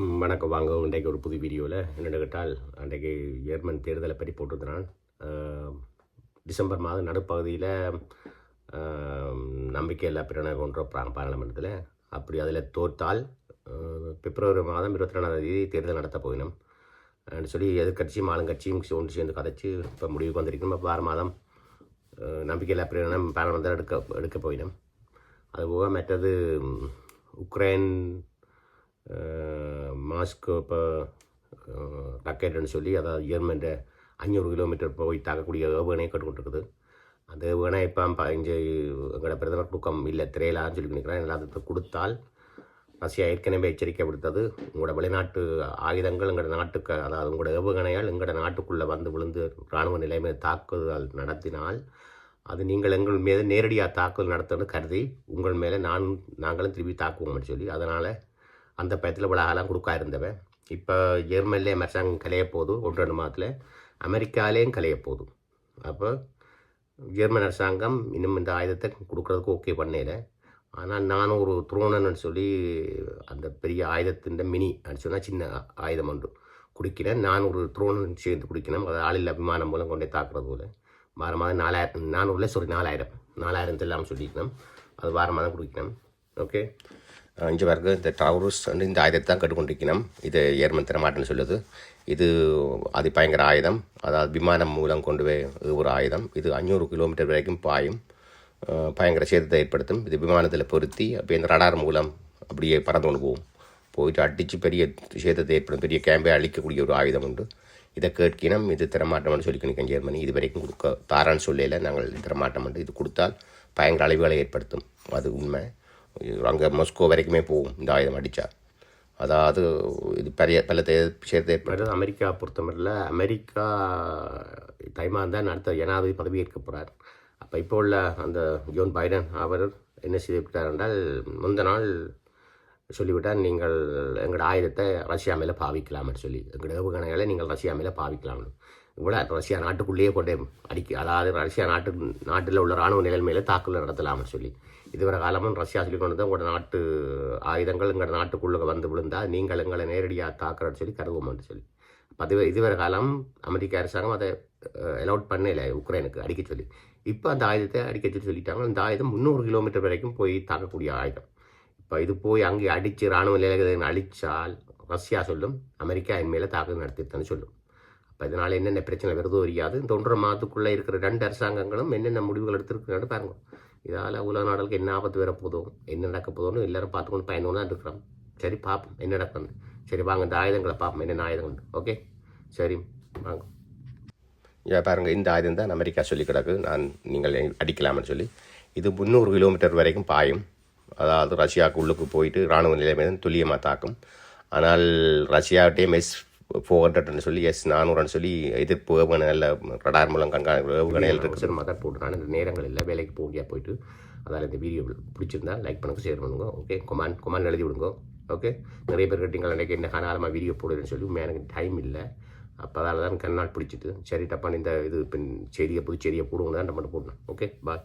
வணக்கம். வாங்க இன்றைக்கு ஒரு புது வீடியோவில் என்னென்னு கேட்டால் அன்றைக்கு ஜெர்மன் தேர்தலை பற்றி போட்டிருந்தான். டிசம்பர் மாதம் நடுப்பகுதியில் நம்பிக்கையில்லா பிரணை கொன்ற பாராளுமன்றத்தில் அப்படி அதில் தோற்றால் பிப்ரவரி மாதம் இருபத்தி ரெண்டாம் தேதி தேர்தல் நடத்த போயினோம். சொல்லி எதிர்கட்சியும் ஆளுங்கட்சியும் ஒன்று சேர்ந்து கதைச்சு இப்போ முடிவுக்கு வந்திருக்கணும் இப்போ வார மாதம் நம்பிக்கையில்லா பிரணை பாராளுமன்றத்தில் எடுக்க எடுக்க போயினோம். அதுபோக மற்றது உக்ரைன் மாஸ்க்கு மாஸ்கோ இப்போ ராக்கெட்டுன்னு சொல்லி அதாவது ஜெர்மன்ட அஞ்சூறு கிலோமீட்டர் போய் தாக்கக்கூடிய ஏவுகணையை கட்டுக்கொண்டிருக்குது. அந்த ஏவுகணை இப்போ பதினஞ்சு எங்களோட பிரதமர் கொடுக்கம் இல்லை திரையிலான்னு சொல்லி நினைக்கிறேன் எல்லாத்துக்கும் கொடுத்தால் ரஷ்யா ஏற்கனவே எச்சரிக்கை விடுத்தது. உங்களோட வெளிநாட்டு ஆயுதங்கள் எங்களோட நாட்டுக்கு அதாவது உங்களோட ஏவுகணையால் எங்களோட நாட்டுக்குள்ளே வந்து விழுந்து இராணுவ நிலைமை தாக்குதல் நடத்தினால் அது நீங்கள் எங்கள் மீது நேரடியாக தாக்குதல் நடத்தணும்னு கருதி உங்கள் மேலே நான் நாங்களும் திருப்பி தாக்குவோம்னு சொல்லி அதனால் அந்த பயத்தில் விழாலாம் கொடுக்கா இருந்தவன் இப்போ ஜெர்மனிலே அரசாங்கம் கலைய போகுது ஒன்று ரெண்டு மாதத்தில். அமெரிக்காலேயும் கலைய போகுது. அப்போ ஜெர்மன் அரசாங்கம் இன்னும் இந்த ஆயுதத்தை கொடுக்குறதுக்கு ஓகே பண்ணல. ஆனால் நானும் ஒரு துரோணன்னு சொல்லி அந்த பெரிய ஆயுதத்தின் மினி அப்படின்னு சொன்னால் சின்ன ஆயுதம் ஒன்று குடிக்கிறேன். நான் ஒரு துரோணன் சேர்ந்து குடிக்கணும். அது ஆளில் விமானம் மூலம் கொண்டே தாக்குறது போல். வார மாதம் நாலாயிரம் நானூறுல சாரி நாலாயிரம். நாலாயிரம் இல்லாமல் சொல்லிக்கணும். அது வார மாதம் குடிக்கணும். ஓகே அஞ்சு பேருக்கு இந்த டவுரஸ் வந்து இந்த ஆயுதத்தை தான் கட்டுக்கொண்டிருக்கணும். இது ஏர்மன் தரமாட்டேன்னு சொல்லுது. இது அது பயங்கர ஆயுதம். அதாவது விமானம் மூலம் கொண்டு போய் ஒரு ஆயுதம். இது அஞ்சூறு கிலோமீட்டர் வரைக்கும் பாயும். பயங்கர சேதத்தை ஏற்படுத்தும். இது விமானத்தில் பொருத்தி அப்போ இந்த ரடார் மூலம் அப்படியே பறந்து கொண்டு போகும். போயிட்டு அடித்து பெரிய சேதத்தை ஏற்படும் பெரிய கேம்பை அழிக்கக்கூடிய ஒரு ஆயுதம் உண்டு. இதை கேட்கினம் இது திறமாட்டம்னு சொல்லி நிற்கும் ஜெர்மனி. இது வரைக்கும் கொடுக்க தாரான்னு சொல்லல. நாங்கள் தரமாட்டோம் இது கொடுத்தால் பயங்கர அழிவுகளை ஏற்படுத்தும். அது உண்மை. அங்கே மொஸ்கோ வரைக்குமே போகும் இந்த ஆயுதம் அடித்தா அதாவது இது பெரிய பல தே விஷயத்தை ஏற்படுறது அமெரிக்கா பொறுத்தமரில் அமெரிக்கா தைமான் தான் அடுத்த ஜனாதிபதி பதவி ஏற்க போகிறார் அப்போ இப்போ உள்ள அந்த ஜோன் பைடன் அவர் என்ன செய்துவிட்டார் என்றால் முந்த நாள் சொல்லிவிட்டார் நீங்கள் எங்களோட ஆயுதத்தை ரஷ்யா மேலே பாவிக்கலாம்னு சொல்லி. எங்களோட ஏவுகணைகளை நீங்கள் ரஷ்யா மேலே பாவிக்கலாம்னு இவ்வளோ ரஷ்யா நாட்டுக்குள்ளேயே கொண்டே அடிக்க அதாவது ரஷ்யா நாட்டு நாட்டில் உள்ள இராணுவ நிலைமையில தாக்குதல் நடத்தலாம்னு சொல்லி. இதுவரை காலமும் ரஷ்யா சொல்லி கொண்டு தான் உங்களோட நாட்டு ஆயுதங்கள் எங்கள் நாட்டுக்குள்ளே வந்து விழுந்தால் நீங்கள் எங்களை நேரடியாக தாக்குறன்னு சொல்லி கருவோம்னு சொல்லி. அப்ப இதுவரை காலம் அமெரிக்க அரசாங்கம் அதை அலவுட் பண்ணல உக்ரைனுக்கு அடிக்க சொல்லி. இப்போ அந்த ஆயுதத்தை அடிக்க சொல்லி சொல்லிட்டாங்க. இந்த ஆயுதம் முந்நூறு கிலோமீட்டர் வரைக்கும் போய் தாக்கக்கூடிய ஆயுதம். இப்போ இது போய் அங்கே அடித்து இராணுவ நிலையங்களை அழிச்சால் ரஷ்யா சொல்லும் அமெரிக்கா என் மேலே தாக்குதல் நடத்திருத்தேன்னு சொல்லும். இப்போ இதனால் என்னென்ன பிரச்சனை வருதோ தெரியாது இந்த ஒன்றரை மாதத்துக்குள்ளே இருக்கிற ரெண்டு அரசாங்கங்களும் என்னென்ன முடிவுகள் எடுத்துருக்குன்னு பாருங்க. இதால் உலக நாடுகளுக்கு என்ன ஆபத்து வர போதும் என்ன நடக்க போதும்னு எல்லாரும் பார்த்துக்கொண்டு பயணம் தான் இருக்கிறோம். சரி பார்ப்போம் என்ன நடக்கணும் சரி வாங்க இந்த ஆயுதங்களை பார்ப்போம். என்னென்ன ஆயுதம் உண்டு ஓகே? சரி வாங்க. இங்கே பாருங்கள் இந்த ஆயுதம் தான் அமெரிக்கா சொல்லி கிடக்கு நான் நீங்கள் அடிக்கலாம்னு சொல்லி. இது முந்நூறு கிலோமீட்டர் வரைக்கும் பாயும். அதாவது ரஷ்யாவுக்கு உள்ளுக்கு போயிட்டு இராணுவ நிலைமை துல்லியமாக தாக்கும். ஆனால் ரஷ்யாவிட்டே மெஸ் ஃபோர் ஹண்ட்ரட்னு சொல்லி எஸ் நானூறுன்னு சொல்லி எதிர்ப்பு ஏவுகணையில் ரடார் மூலம் கண்காணி ஏவுகணைகள் இருக்குது. மதர் போட்டுறான் இந்த நேரங்கள் இல்லை வேலைக்கு போகியா போயிட்டு அதால் இந்த வீடியோ பிடிச்சிருந்தா லைக் பண்ணுங்க ஷேர் பண்ணுங்க ஓகே கொமான் கொமான் எழுதி விடுங்க ஓகே நிறைய பேர் கேட்டீங்க எனக்கு என்ன காலமாக வீடியோ போடுதுன்னு சொல்லி எனக்கு டைம் இல்லை. அப்போ அதால் தான் கண்ணால் பிடிச்சிட்டு சரி டப்பான்னு இந்த இது இப்போ செடியை புது செடியை போடுவோம் தான் நம்ம போடணும் ஓகே பாய்